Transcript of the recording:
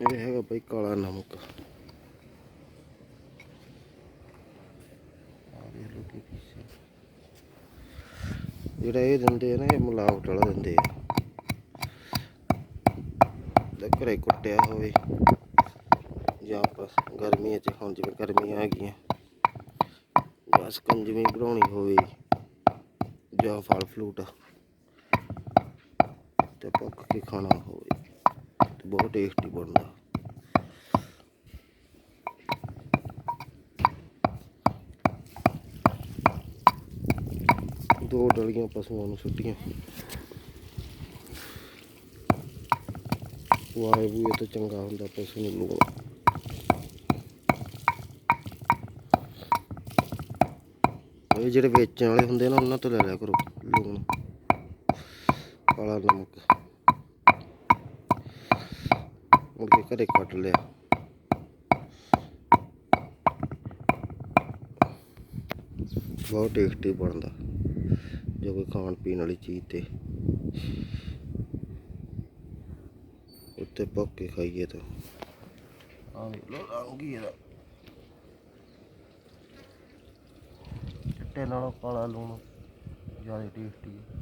ਇਹ ਹੈਗਾ ਬਈ ਕਾਲਾ ਨਮਕ। ਜਿਹੜਾ ਇਹ ਦਿੰਦੇ ਆ ਨਾ, ਇਹ ਮਿਲਾਵਟ ਵਾਲਾ ਦਿੰਦੇ ਆ। ਤੇ ਘਰੇ ਕੁੱਟਿਆ ਹੋਵੇ। ਜਾਂ ਬਸ ਗਰਮੀਆਂ 'ਚ ਹੁਣ ਜਿਵੇਂ ਗਰਮੀਆਂ ਆ ਗਈਆਂ ਜਾਂ ਸਕੰਜਵੀ ਬਣਾਉਣੀ ਹੋਵੇ, ਜਾਂ ਫਲ ਫਲੂਟ ਤੇ ਪੱਕ ਕੇ ਖਾਣਾ ਹੋਵੇ। ਬਹੁਤ ਟੇਸਟੀ ਬਣਦਾ। ਦੋ ਡਲੀਆਂ ਪਸ਼ੂਆਂ ਨੂੰ ਸੁੱਟੀਆਂ। ਵਾਏ ਬੂਏ ਤੋਂ ਚੰਗਾ ਹੁੰਦਾ ਪਸ਼ੂ ਨੂੰ ਲੂਣ। ਇਹ ਜਿਹੜੇ ਵੇਚਣ ਵਾਲੇ ਹੁੰਦੇ ਨਾ, ਉਹਨਾਂ ਤੋਂ ਲੈ ਲਿਆ ਕਰੋ ਲੂਣ। ਕਾਲਾ ਨਮਕ। ਮੁੜ ਕੇ ਘਰੇ ਕੱਟ ਲਿਆ। ਬਹੁਤ ਟੇਸਟੀ ਬਣਦਾ, ਜੋ ਕੋਈ ਖਾਣ ਪੀਣ ਵਾਲੀ ਚੀਜ਼ ਤੇ। ਉੱਤੇ ਪੱਕ ਕੇ ਖਾਈਏ ਤਾਂ। ਆ ਵੇਖ ਲੋ ਰੰਗੀ ਇਹਦਾ। ਚਿੱਟੇ ਨਾਲੋਂ ਕਾਲਾ ਲੂਣ ਜ਼ਿਆਦਾ ਟੇਸਟੀ ਹੈ।